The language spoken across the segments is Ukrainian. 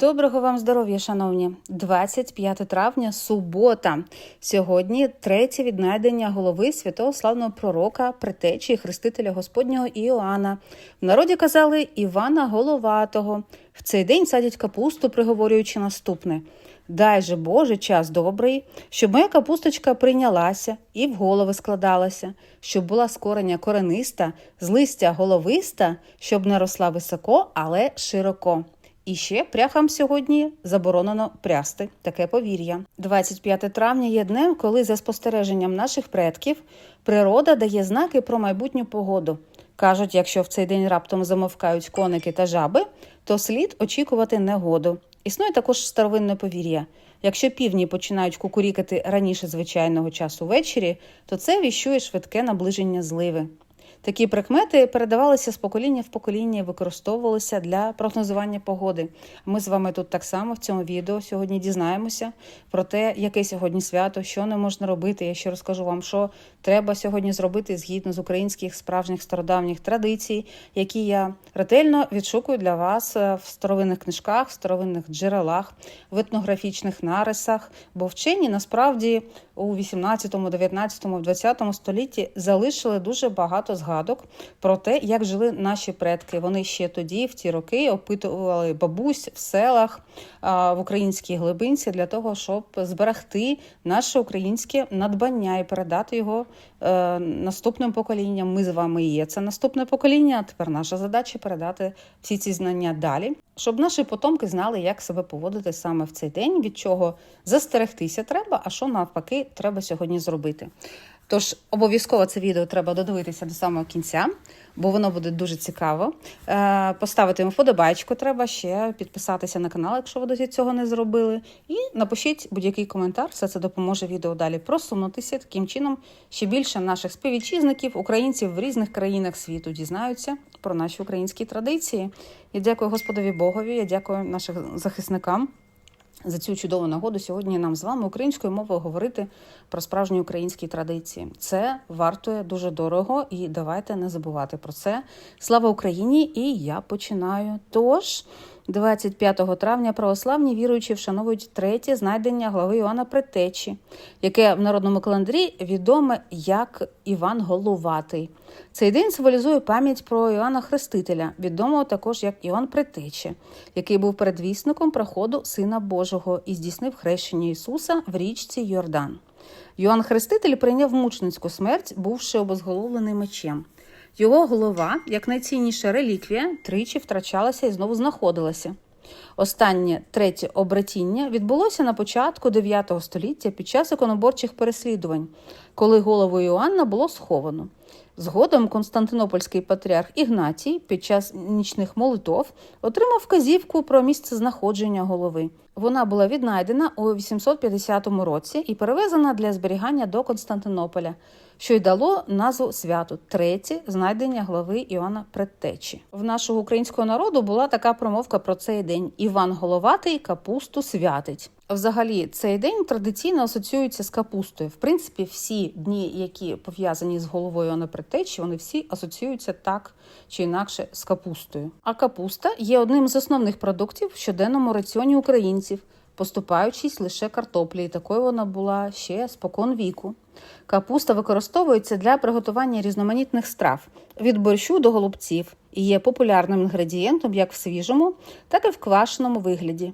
Доброго вам здоров'я, шановні! 25 травня, субота. Сьогодні третє віднайдення голови святого славного пророка, притечі хрестителя Господнього Іоанна. В народі казали Івана Головатого. В цей день садять капусту, приговорюючи наступне. Дай же Боже час добрий, щоб моя капусточка прийнялася і в голови складалася, щоб була з кореня корениста, з листя головиста, щоб не росла високо, але широко. І ще пряхам сьогодні заборонено прясти таке повір'я. 25 травня є днем, коли за спостереженням наших предків природа дає знаки про майбутню погоду. Кажуть, якщо в цей день раптом замовкають коники та жаби, то слід очікувати негоду. Існує також старовинне повір'я. Якщо півні починають кукурікати раніше звичайного часу ввечері, то це віщує швидке наближення зливи. Такі прикмети передавалися з покоління в покоління і використовувалися для прогнозування погоди. Ми з вами тут так само в цьому відео сьогодні дізнаємося про те, яке сьогодні свято, що не можна робити. Я ще розкажу вам, що треба сьогодні зробити згідно з українських справжніх стародавніх традицій, які я ретельно відшукую для вас е, в старовинних книжках, в старовинних джерелах, в етнографічних нарисах. Бо вчені насправді у 18, 19, 20 столітті залишили дуже багато згадок про те, як жили наші предки. Вони ще тоді, в ті роки, опитували бабусь в селах в українській глибинці для того, щоб зберегти наше українське надбання і передати його е, наступним поколінням. Ми з вами є це наступне покоління. а Тепер наша задача передати всі ці знання далі, щоб наші потомки знали, як себе поводити саме в цей день, від чого застерегтися треба, а що навпаки треба сьогодні зробити. Тож обов'язково це відео треба додивитися до самого кінця, бо воно буде дуже цікаво. Е, Поставити йому вподобайку треба ще підписатися на канал, якщо ви досі цього не зробили. І напишіть будь-який коментар, все це допоможе відео далі просунутися. Таким чином, ще більше наших співвітчизників, українців в різних країнах світу дізнаються про наші українські традиції. Я дякую Господові Богові, я дякую нашим захисникам. За цю чудову нагоду сьогодні нам з вами українською мовою говорити про справжні українські традиції. Це вартує дуже дорого, і давайте не забувати про це. Слава Україні! І я починаю. Тож. 25 травня православні віруючі вшановують третє знайдення глави Іоанна Предтечі, яке в народному календарі відоме як Іван Головатий. Цей день символізує пам'ять про Іоанна Хрестителя, відомого також як Іоанн Предтечі, який був передвісником проходу Сина Божого і здійснив хрещення Ісуса в річці Йордан. Йоанн Хреститель прийняв мученицьку смерть, бувши обезголовлений мечем. Його голова, як найцінніша реліквія, тричі втрачалася і знову знаходилася. Останнє третє обратіння відбулося на початку 9 століття під час іконоборчих переслідувань, коли голову Іоанна було сховано. Згодом Константинопольський патріарх Ігнатій під час нічних молитов отримав вказівку про місце знаходження голови. Вона була віднайдена у 850 році і перевезена для зберігання до Константинополя, що й дало назву святу третє знайдення глави Іоанна Предтечі. В нашого українського народу була така промовка про цей день: Іван Головатий капусту святить. Взагалі, цей день традиційно асоціюється з капустою. В принципі, всі дні, які пов'язані з головою Іоанна Предтечі, вони всі асоціюються так чи інакше з капустою. А капуста є одним з основних продуктів в щоденному раціоні українців, поступаючись лише картоплі, і такою вона була ще спокон віку. Капуста використовується для приготування різноманітних страв від борщу до голубців і є популярним інгредієнтом як в свіжому, так і в квашеному вигляді.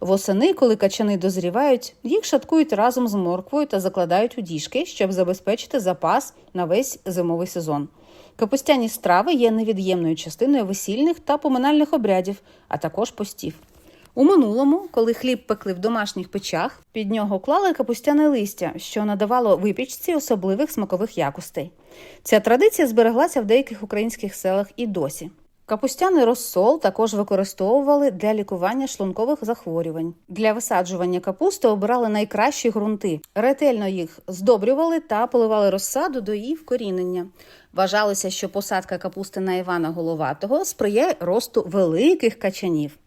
Восени, коли качани дозрівають, їх шаткують разом з морквою та закладають у діжки, щоб забезпечити запас на весь зимовий сезон. Капустяні страви є невід'ємною частиною весільних та поминальних обрядів, а також постів. У минулому, коли хліб пекли в домашніх печах, під нього клали капустяне листя, що надавало випічці особливих смакових якостей. Ця традиція збереглася в деяких українських селах і досі. Капустяний розсол також використовували для лікування шлункових захворювань. Для висаджування капусти обирали найкращі ґрунти, ретельно їх здобрювали та поливали розсаду до її вкорінення. Вважалося, що посадка капусти на Івана Головатого сприяє росту великих качанів.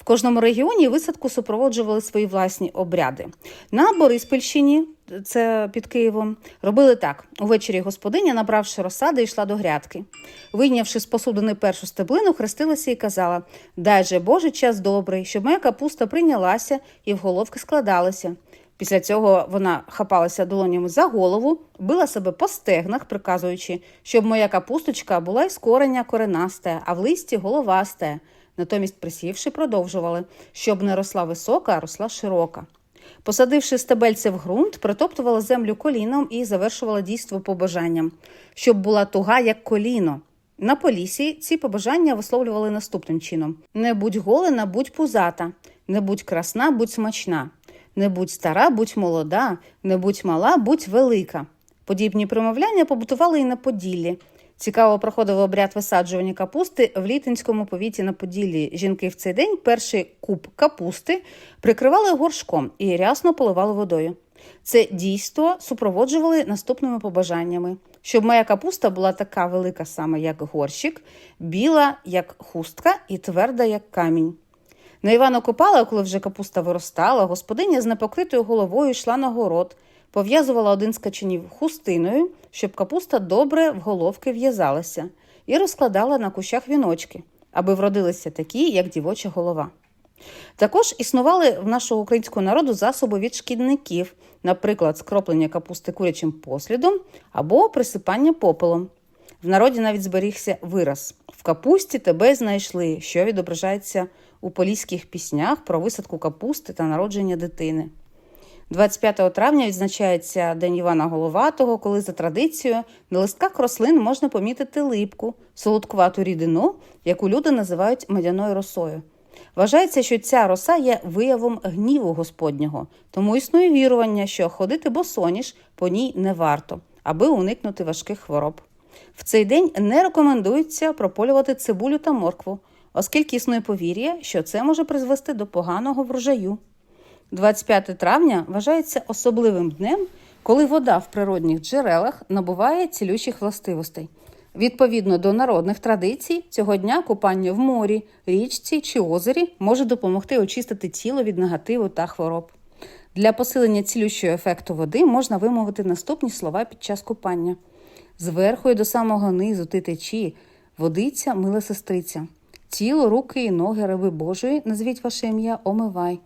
В кожному регіоні висадку супроводжували свої власні обряди. На Бориспільщині, це під Києвом, робили так: увечері господиня, набравши розсади, йшла до грядки. Вийнявши з посудини першу стеблину, хрестилася і казала: Дай же Боже час добрий, щоб моя капуста прийнялася і в головки складалася. Після цього вона хапалася долонями за голову, била себе по стегнах, приказуючи, щоб моя капусточка була із кореня коренасте, а в листі головасте. Натомість, присівши, продовжували, щоб не росла висока, а росла широка. Посадивши стебельце в ґрунт, притоптувала землю коліном і завершувала дійство побажанням, щоб була туга, як коліно. На полісі ці побажання висловлювали наступним чином: не будь голена, будь пузата, не будь красна, будь смачна, не будь стара, будь молода, не будь мала, будь велика. Подібні примовляння побутували і на Поділлі. Цікаво проходив обряд висаджування капусти в літинському повіті на Поділлі. Жінки в цей день перший куб капусти прикривали горшком і рясно поливали водою. Це дійство супроводжували наступними побажаннями, щоб моя капуста була така велика саме, як горщик, біла, як хустка, і тверда, як камінь. На Івана Копала, коли вже капуста виростала, господиня з непокритою головою йшла на город, пов'язувала один з качанів хустиною, щоб капуста добре в головки в'язалася, і розкладала на кущах віночки, аби вродилися такі, як дівоча голова. Також існували в нашого українського народу засоби від шкідників, наприклад, скроплення капусти курячим послідом або присипання попелом. В народі навіть зберігся вираз в капусті тебе знайшли, що відображається у поліських піснях про висадку капусти та народження дитини. 25 травня відзначається День Івана Головатого, коли за традицією на листках рослин можна помітити липку, солодкувату рідину, яку люди називають медяною росою. Вважається, що ця роса є виявом гніву Господнього, тому існує вірування, що ходити босоніж по ній не варто, аби уникнути важких хвороб. В цей день не рекомендується прополювати цибулю та моркву, оскільки існує повір'я, що це може призвести до поганого врожаю. 25 травня вважається особливим днем, коли вода в природних джерелах набуває цілющих властивостей. Відповідно до народних традицій, цього дня купання в морі, річці чи озері може допомогти очистити тіло від негативу та хвороб. Для посилення цілющого ефекту води можна вимовити наступні слова під час купання. Зверху і до самого низу ти течі, водиця, мила сестриця, тіло, руки і ноги раби Божої, назвіть ваше ім'я, омивай.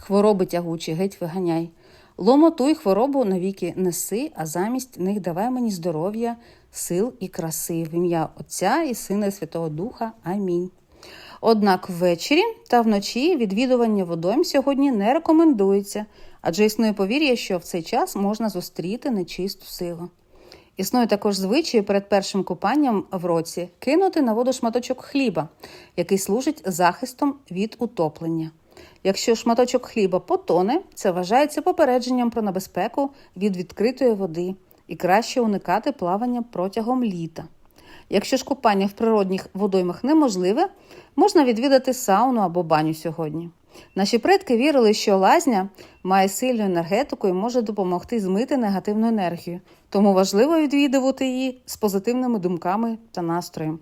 Хвороби тягучі, геть виганяй. Ломоту й хворобу навіки неси, а замість них давай мені здоров'я, сил і краси в ім'я Отця і Сина і Святого Духа. Амінь. Однак ввечері та вночі відвідування водойм сьогодні не рекомендується, адже існує повір'я, що в цей час можна зустріти нечисту силу. Існує також звичай перед першим купанням в році кинути на воду шматочок хліба, який служить захистом від утоплення. Якщо шматочок хліба потоне, це вважається попередженням про небезпеку від відкритої води і краще уникати плавання протягом літа. Якщо ж купання в природних водоймах неможливе, можна відвідати сауну або баню сьогодні. Наші предки вірили, що лазня має сильну енергетику і може допомогти змити негативну енергію, тому важливо відвідувати її з позитивними думками та настроєм.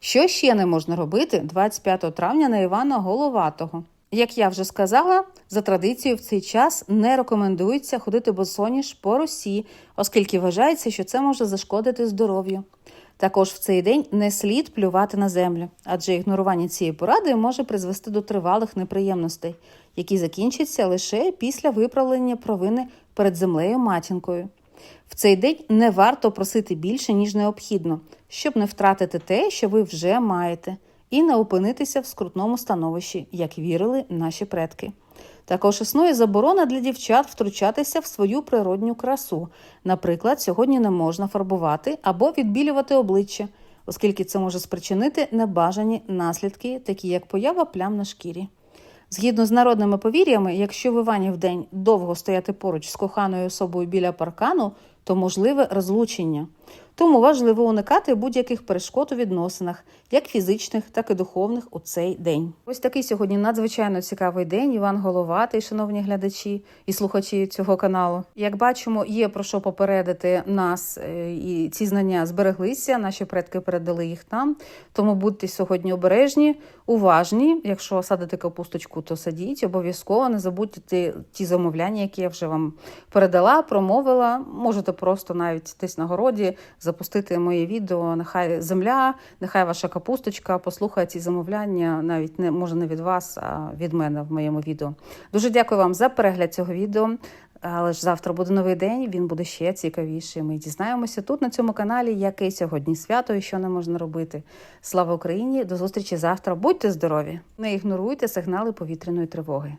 Що ще не можна робити 25 травня на Івана Головатого? Як я вже сказала, за традицією в цей час не рекомендується ходити босоніж по росі, оскільки вважається, що це може зашкодити здоров'ю. Також в цей день не слід плювати на землю, адже ігнорування цієї поради може призвести до тривалих неприємностей, які закінчаться лише після виправлення провини перед землею матінкою. В цей день не варто просити більше, ніж необхідно, щоб не втратити те, що ви вже маєте, і не опинитися в скрутному становищі, як вірили наші предки. Також існує заборона для дівчат втручатися в свою природню красу. Наприклад, сьогодні не можна фарбувати або відбілювати обличчя, оскільки це може спричинити небажані наслідки, такі як поява плям на шкірі. Згідно з народними повір'ями, якщо в Івані в день довго стояти поруч з коханою особою біля паркану, то можливе розлучення. Тому важливо уникати будь-яких перешкод у відносинах, як фізичних, так і духовних у цей день. Ось такий сьогодні надзвичайно цікавий день. Іван Головатий, шановні глядачі і слухачі цього каналу. Як бачимо, є про що попередити нас, е, і ці знання збереглися. Наші предки передали їх нам. Тому будьте сьогодні обережні уважні. Якщо садите капусточку, то садіть. Обов'язково не забудьте ті, ті замовляння, які я вже вам передала, промовила. Можете просто навіть десь на городі запустити моє відео. Нехай земля, нехай ваша капусточка послухає ці замовляння, навіть не може не від вас, а від мене в моєму відео. Дуже дякую вам за перегляд цього відео. Але ж завтра буде новий день, він буде ще цікавіший. Ми дізнаємося тут на цьому каналі, яке сьогодні свято і що не можна робити. Слава Україні! До зустрічі завтра. Будьте здорові! Не ігноруйте сигнали повітряної тривоги.